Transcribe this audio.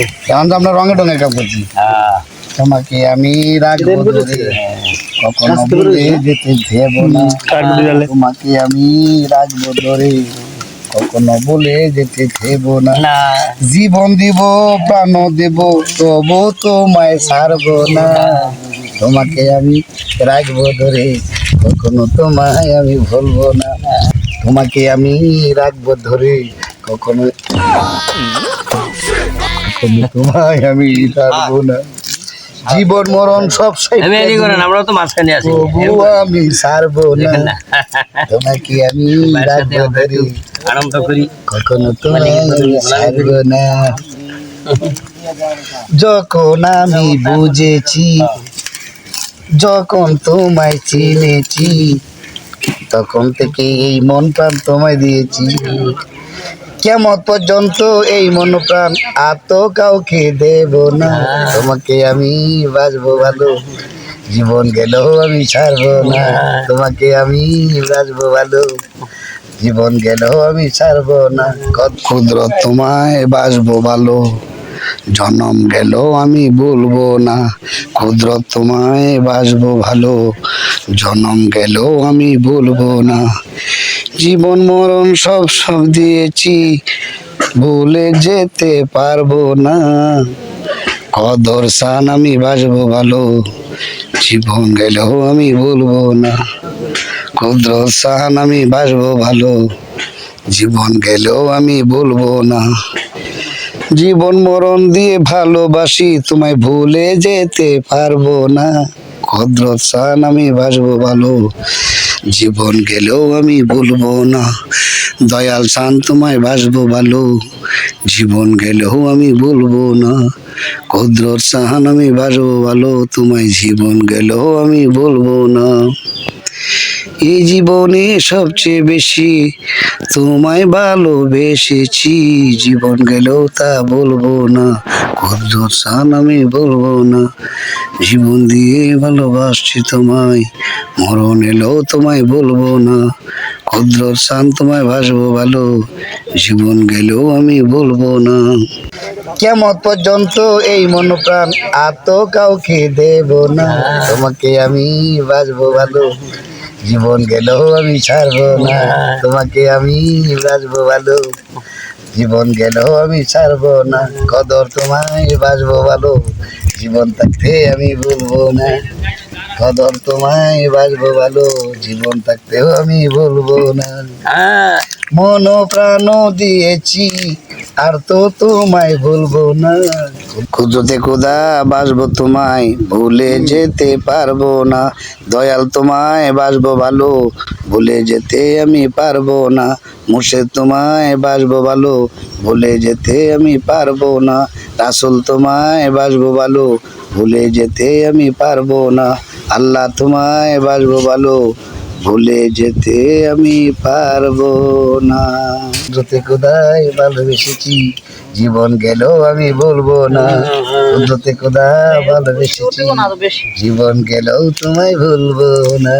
এখন তো আমরা রঙে টঙে কাপ করছি হ্যাঁ। তোমাকে আমি রাখব ধরে। কখনো না? যেতে দেব না। তোমাকে আমি রাখব ধরে। কখনো বলে যেতে দেব না। জীবন দিব প্রাণ দেব তবু তোমায় ছাড়বো না। তোমাকে আমি রাখব ধরে। কখনো তোমায় আমি ভুলবো না। তোমাকে আমি রাখব ধরে। কখনো তোমায় আমি ছাড়বো না। জীবন মরণ সব করেন আমরাও তো মাঝখানে আছি। আমি ছাড়বো না। তোমাকে আমি রাখব ধরে। আনন্দ করি। কখনো তোমায় আমি ছাড়বো না। যখন আমি বুঝেছি যখন তোমায় চিনেছি তখন থেকে এই মন প্রাণ তোমায় দিয়েছি। কেমন পর্যন্ত এই মন প্রাণ? আর কাউকে দেব না। তোমাকে আমি বাঁচবো ভালো। জীবন গেলেও আমি ছাড়বো না। তোমাকে আমি বাঁচবো ভালো। জীবন গেলেও আমি ছাড়বো না। কত ক্ষুদ্র তোমায় বাসবো ভালো। জনম গেলেও আমি বলব না। ক্ষুদ্র তোমায় বাসবো ভালো। জনম গেলেও আমি বলব না। জীবন মরণ সব সব দিয়েছি। ভুলে যেতে পারব না। কদর সান আমি বাসবো ভালো। জীবন গেলেও আমি বলব না। ক্ষুদ্র সান আমি বাসবো ভালো। জীবন গেলেও আমি বলব না। জীবন মরণ দিয়ে ভালোবাসি, তোমায় ভুলে যেতে পারব না। ক্ষুদ্র সান আমি বাসবো ভালো। জীবন গেলেও আমি বলব না। দয়াল সান তোমায় বাসবো ভালো। জীবন গেলেও আমি বলব না। ক্ষুদ্র সাহান আমি বাসবো ভালো। তোমায় জীবন গেলেও আমি বলব না। এই জীবনে সবচেয়ে বেশি তোমায় ভালোবেসেছি। জীবন গেলেও তা বলব না ক্ষুদ্র সান আমি বলব না। জীবন দিয়ে ভালোবাসছি তোমায়, মরণ এলেও তোমায় বলব না। ক্ষুদ্র সান তোমায় ভাসবো ভালো, জীবন গেলেও আমি বলব না। কেমন পর্যন্ত এই মন প্রাণ আর কাউকে দেব না, তোমাকে আমি বাঁচবো ভালো। জীবন গেলেও আমি ছাড়বো না। তোমাকে আমি বাঁচবো ভালো। জীবন গেলেও আমি ছাড়বো না। কদর তোমায় বাঁচবো ভালো। জীবন থাকতে আমি বলব না। কদর তোমায় বাঁচবো ভালো জীবন থাকতেও আমি বলব না। হ্যাঁ। মন প্রাণ দিয়েছি আর তো তোমায় ভুলবো না। খুঁজতে খুদা বাসবো তোমায় ভুলে যেতে পারব না। দয়াল তোমায় বাসবো ভালো ভুলে যেতে আমি পারব না। মুর্শিদ তোমায় বাসবো ভালো ভুলে যেতে আমি পারব না। রাসুল তোমায় বাসবো ভালো ভুলে যেতে আমি পারব না। আল্লাহ তোমায় বাসবো ভালো ভুলে যেতে আমি পারব না। যতে কোদায় ভালোবেসেছি জীবন গেল আমি বলব না। যতে কোদা ভালোবেসেছি জীবন গেলেও তোমায় ভুলবো না।